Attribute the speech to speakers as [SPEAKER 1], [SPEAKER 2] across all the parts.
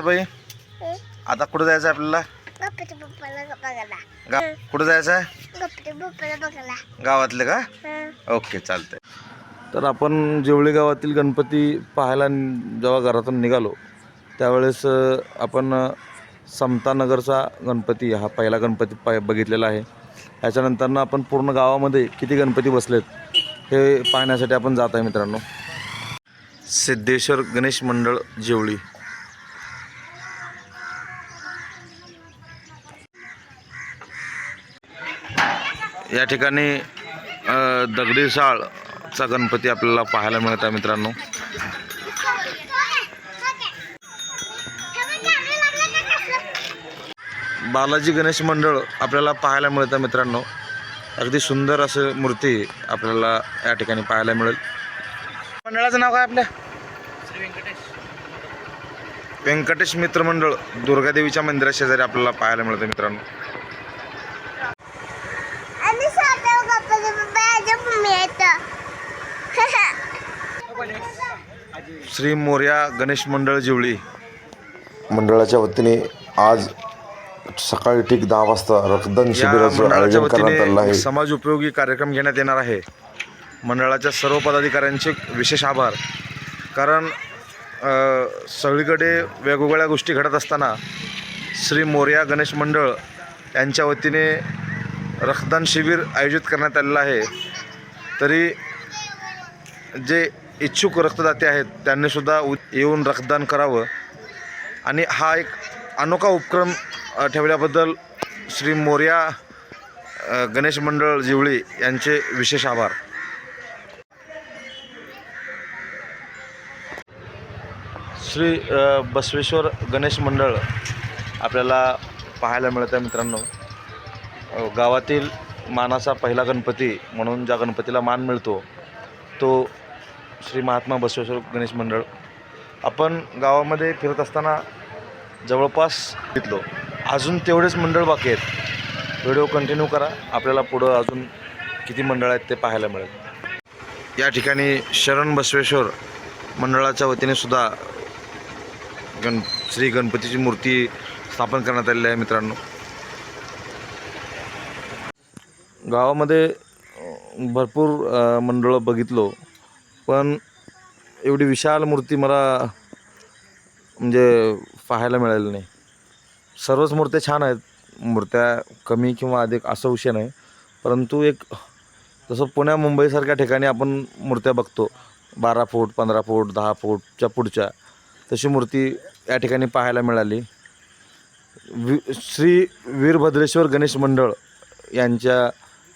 [SPEAKER 1] बाई. आता कुठं जायचं आपल्याला? कुठं जायचं गावातले का. ओके चालतंय. तर आपण जेवळी गावातील गणपती पाहायला जेव्हा घरातून निघालो त्यावेळेस आपण समतानगरचा गणपती हा पहिला गणपती पाय बघितलेला आहे. त्याच्यानंतरनं आपण पूर्ण गावामध्ये किती गणपती बसलेत हे पाहण्यासाठी आपण जात आहे मित्रांनो. सिद्धेश्वर गणेश मंडळ जेवळी. या ठिकाणी अ, दगडी शाळचा गणपती आपल्याला पाहायला मिळत आहे मित्रांनो. बालाजी गणेश मंडळ आपल्याला पाहायला मिळतं मित्रांनो. अगदी सुंदर असं मूर्ती आपल्याला या ठिकाणी पाहायला मिळेल. मंडळाचं नाव काय आपल्या व्यंकटेश. मित्र मंडळ दुर्गादेवीच्या मंदिरा शेजारी आपल्याला पाहायला मिळतं मित्रांनो. श्री मोर्या गणेश मंडळ जिवळी. मंडळाच्या वतीने आज सकाळी ठीक दहा वाजता रक्तदान शिबिराचं मंडळाच्या आयोजन करण्यात आलं वतीने आहे. समाज उपयोगी कार्यक्रम घेण्यात येणार आहे. मंडळाच्या सर्व पदाधिकाऱ्यांचे विशेष आभार. कारण अ, सगळीकडे वेगवेगळ्या गोष्टी घडत असताना श्री मोर्या गणेश मंडळ यांच्या वतीने रक्तदान शिबिर आयोजित करण्यात आलेलं आहे. तरी जे इच्छुक रक्तदाते आहेत त्यांनीसुद्धा उ येऊन रक्तदान करावं. आणि हा एक अनोखा उपक्रम ठेवल्याबद्दल श्री मोर्या गणेश मंडळ जिवळी यांचे विशेष आभार. श्री बसवेश्वर गणेश मंडळ आपल्याला पाहायला मिळत आहे मित्रांनो गावातील मानाचा पहिला गणपती म्हणून ज्या गणपतीला मान मिळतो तो श्री महात्मा बसवेश्वर गणेश मंडळ. आपण गावामध्ये फिरत असताना जवळपास घेतलो अजून तेवढेच मंडळ बाकी आहेत. व्हिडिओ कंटिन्यू करा. आपल्याला पुढं अजून किती मंडळ आहेत ते पाहायला मिळेल. या ठिकाणी शरण बसवेश्वर मंडळाच्या वतीने सुद्धा गण श्री गणपतीची मूर्ती स्थापन करण्यात आलेली आहे मित्रांनो. गावामध्ये भरपूर मंडळं बघितलो. पण एवढी विशाल मूर्ती मला म्हणजे पाहायला मिळाली नाही. सर्वच मूर्त्या छान आहेत. मूर्त्या कमी किंवा अधिक असा विषय नाही. परंतु एक जसं पुण्या मुंबईसारख्या ठिकाणी आपण मूर्त्या बघतो. बारा फूट पंधरा फूट दहा फूटच्या पुढच्या. तशी मूर्ती या ठिकाणी पाहायला मिळाली. वि श्री वीरभद्रेश्वर गणेश मंडळ यांच्या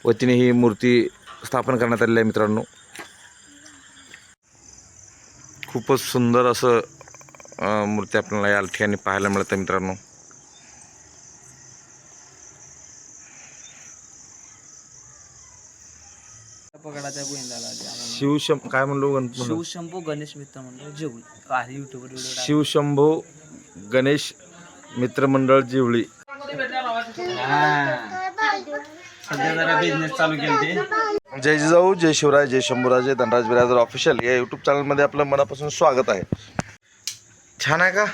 [SPEAKER 1] वतीने ही मूर्ती स्थापन करण्यात आलेली आहे मित्रांनो. खूपच सुंदर असं मूर्ती आपल्याला या ठिकाणी पाहायला मिळतं मित्रांनो.
[SPEAKER 2] गोविंदाला आम्हाला.
[SPEAKER 1] शिवशं काय म्हणलो गणपती
[SPEAKER 2] शिवशंभू गणेश मित्र म्हणून जेवू आहे युट्यूबवर व्हिडिओ
[SPEAKER 1] शिवशंभो गणेश मित्रमंडळ जिवळी
[SPEAKER 2] सध्या जरा बिझनेस चालू केले
[SPEAKER 1] जय जिजाऊ जय शिवराय जय शंभूराजे धनराज बिराजर ऑफिशियल या यूट्यूब चॅनलमध्ये आपलं मनापासून स्वागत आहे. छान आहे का?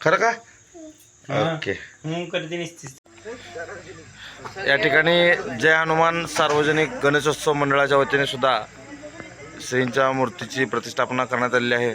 [SPEAKER 1] खरं का? ओके या ठिकाणी जय हनुमान सार्वजनिक गणेशोत्सव मंडळाच्या वतीने सुद्धा श्रींच्या मूर्तीची प्रतिष्ठापना करण्यात आलेली आहे.